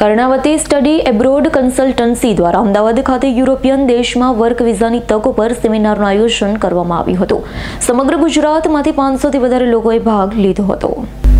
Karnavati study abroad consultancy દ્વારા અમદાવાદ ખાતે European દેશમાં વર્ક વિઝાની તકો પર સેમિનારનું આયોજન કરવામાં આવ્યું હતું. સમગ્ર ગુજરાતમાંથી પાંચસોથી વધારે લોકોએ ભાગ લીધો હતો.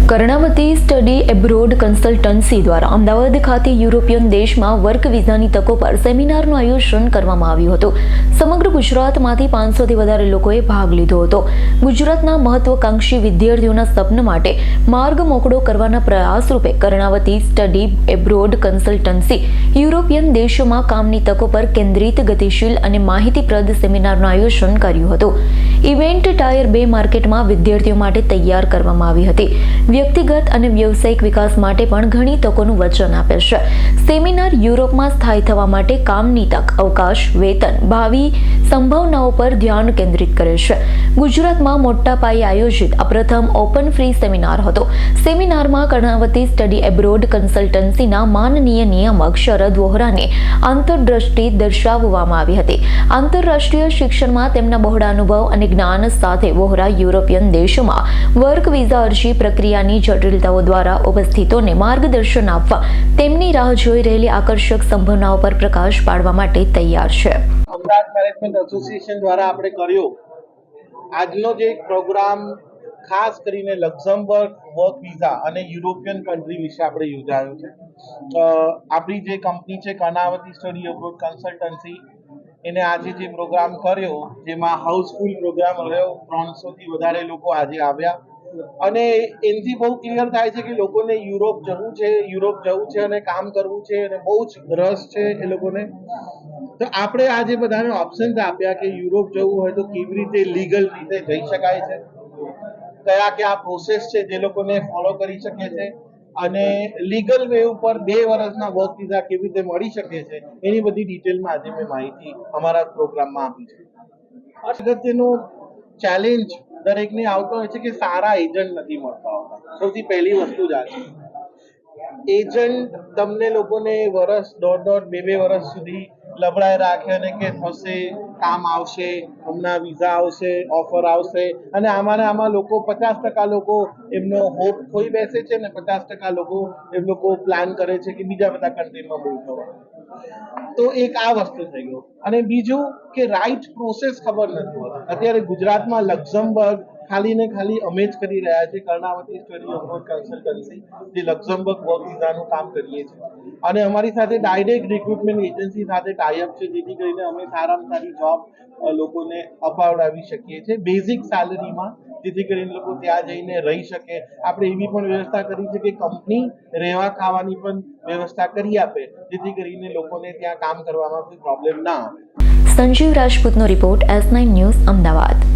કર્ણાવતી સ્ટડી એબ્રોડ કન્સલ્ટન્સી દ્વારા અમદાવાદ ખાતે યુરોપિયન દેશમાં વર્ક વિઝાની તકો પર સેમિનારનું આયોજન કરવામાં આવ્યું હતું. સમગ્ર ગુજરાતમાંથી પાંચસોથી વધારે લોકોએ ભાગ લીધો હતો. ગુજરાતના મહત્વકાંક્ષી વિદ્યાર્થીઓના સ્વપ્ન માટે માર્ગ મોકળો કરવાના પ્રયાસ રૂપે Karnavati study abroad consultancy European દેશોમાં કામની તકો પર કેન્દ્રિત, ગતિશીલ અને માહિતીપ્રદ સેમિનારનું આયોજન કર્યું હતું. ઇવેન્ટ ટાયર બે માર્કેટમાં વિદ્યાર્થીઓ માટે તૈયાર કરવામાં આવી હતી. વ્યક્તિગત અને વ્યવસાયિક વિકાસ માટે પણ ઘણી તકોનું વચન આપે છે. સેમિનાર યુરોપમાં સ્થાયી થવા માટે કામની તક, અવકાશ, વેતન, ભાવિ સંભાવનાઓ પર ધ્યાન કેન્દ્રિત કરે છે. ગુજરાતમાં મોટા પાયે આયોજિત આ પ્રથમ ઓપન ફ્રી સેમિનાર હતો. સેમિનારમાં કર્ણાવતી સ્ટડી એબ્રોડ કન્સલ્ટન્સીના માનનીય નિયામક શરદ વોહરાને આંતરદ્રષ્ટિ દર્શાવવામાં આવી હતી. આંતરરાષ્ટ્રીય શિક્ષણમાં તેમના બહોળા અનુભવ અને જ્ઞાન સાથે વોહરા યુરોપિયન દેશોમાં વર્ક વિઝા અરજી પ્રક્રિયાની જટિલતાઓ દ્વારા ઉપસ્થિતોને માર્ગદર્શન આપવા તેમની રાહ જોઈ રહેલી આકર્ષક સંભાવનાઓ પર પ્રકાશ પાડવા માટે તૈયાર છે. અમદાવાદ મેનેજમેન્ટ એસોસિએશન દ્વારા આપણે કર્યો. આજનો જે પ્રોગ્રામ ખાસ કરીને લક્ઝમબર્ગ વર્ક વિઝા અને યુરોપિયન કન્ટ્રી વિશે આપણે યોજાયો છે. આપણી જે કંપની છે, કર્ણાવતી સ્ટડી અબ્રોડ કન્સલ્ટન્સી, એને આજે જે પ્રોગ્રામ કર્યો, જેમાં હાઉસફુલ પ્રોગ્રામ રહ્યો, ત્રણસોથી વધારે લોકો આજે આવ્યા. અને એનાથી બહુ ક્લિયર થાય છે કે લોકોને યુરોપ જવું છે, યુરોપ જવું છે અને કામ કરવું છે અને બહુ જ રસ છે એ લોકોને. તો આપણે આજે બધાને ઓપ્શન્સ આપ્યા કે યુરોપ જવું હોય તો કેવી રીતે લીગલ રીતે જઈ શકાય છે? કયા કયા પ્રોસેસ છે જે લોકોને ફોલો કરી શકે છે? અને લીગલ વે ઉપર બે વર્ષના વર્ક વિઝા કેવી રીતે મળી શકે છે? એની બધી ડિટેલમાં આજે મેં માહિતી અમારા પ્રોગ્રામમાં આપી છે. અગત્યનો ચેલેન્જ દરેકને આવતો હોય છે કે સારા એજન્ટ નથી મળતા સૌથી પહેલી વસ્તુ જ આ છે. એજન્ટ તમને લોકોને વર્ષ દોઢ દોઢ, બે બે વર્ષ સુધી લબડાઈ રાખે અને કે થશે, કામ આવશે, હમણાં વિઝા આવશે ઓફર આવશે અને આમાં આમાં લોકો પચાસ ટકા લોકો એમનો હોપ ખોઈ બેસે છે ને પચાસ ટકા લોકો એમ લોકો પ્લાન કરે છે કે બીજા બધા કન્ટ્રીમાં મૂવ થવાનું. તો એક આ વસ્તુ થઈ ગયું. અને બીજું કે રાઈટ પ્રોસેસ ખબર નથી હોતી. અત્યારે ગુજરાતમાં લક્ઝમબર્ગ ખાલી ને ખાલી અમે જ કરી રહ્યા છીએ કર્ણાવતી સ્ટડી ઓફ કન્સલ્ટન્સી જે લક્ઝમબર્ગ વર્ક વિઝાનું કામ કરીએ છીએ. અને અમારી સાથે ડાયરેક્ટ રિક્રુટમેન્ટ એજન્સી સાથે ટાઈઅપ છે, જેથી કરીને અમે સારામાં સારી જોબ લોકોને અપાવડાવી શકીએ છીએ. બેઝિક સેલરીમાં જેથી કરીને લોકો ત્યાં જઈને રહી શકે. આપણે એવી પણ વ્યવસ્થા કરી છે કે કંપની રહેવા ખાવાની પણ વ્યવસ્થા કરી આપે, જેથી કરીને લોકોને ત્યાં કામ કરવામાં કોઈ પ્રોબ્લેમ ના આવે. Sanjeev રાજપૂતનો report S nine news Ahmedabad.